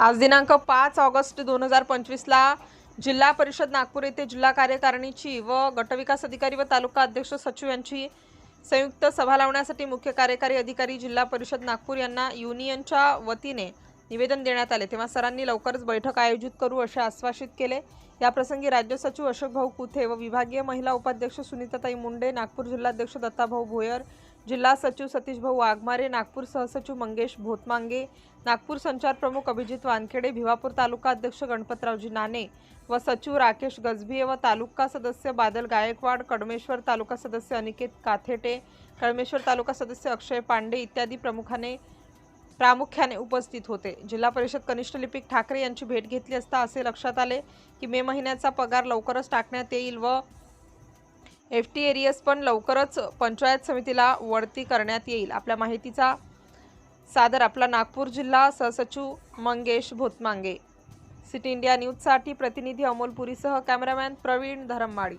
आज दिनांक पाच ऑगस्ट दोन हजार पंचवीसला जिल्हा परिषद नागपूर येथे जिल्हा कार्यकारिणीची व गटविकास अधिकारी व तालुका अध्यक्ष सचिव यांची संयुक्त सभा लावण्यासाठी मुख्य कार्यकारी अधिकारी जिल्हा परिषद नागपूर यांना युनियनच्या वतीने निवेदन देण्यात आले. तेव्हा सरांनी लवकरच बैठक आयोजित करू असे आश्वासित केले. याप्रसंगी राज्य सचिव अशोक भाऊ कुथे व विभागीय महिला उपाध्यक्ष सुनीताताई मुंडे नागपूर जिल्हाध्यक्ष दत्ताभाऊ भोयर जिल्हा सचिव सतीश भाऊ वाघमारे नागपूर सहसचिव मंगेश भोतमांगे नागपूर संचार प्रमुख अभिजित वानखेडे भिवापूर तालुका अध्यक्ष गणपतरावजी नाणे व सचिव राकेश गजभिये व तालुका सदस्य बादल गायकवाड कडमेश्वर तालुका सदस्य अनिकेत काथेटे कळमेश्वर तालुका सदस्य अक्षय पांडे इत्यादी प्रमुखाने प्रामुख्याने उपस्थित होते. जिल्हा परिषद कनिष्ठ लिपिक ठाकरे यांची भेट घेतली असता असे लक्षात आले की मे महिन्याचा पगार लवकरच टाकण्यात येईल व एफ टी एरियस पण लवकरच पंचायत समितीला वळती करण्यात येईल. आपल्या माहितीचा सादर आपला नागपूर जिल्हा सहसचिव मंगेश भोतमांगे. सिटी इंडिया न्यूजसाठी प्रतिनिधी अमोल पुरीसह कॅमेरामॅन प्रवीण धरममाळी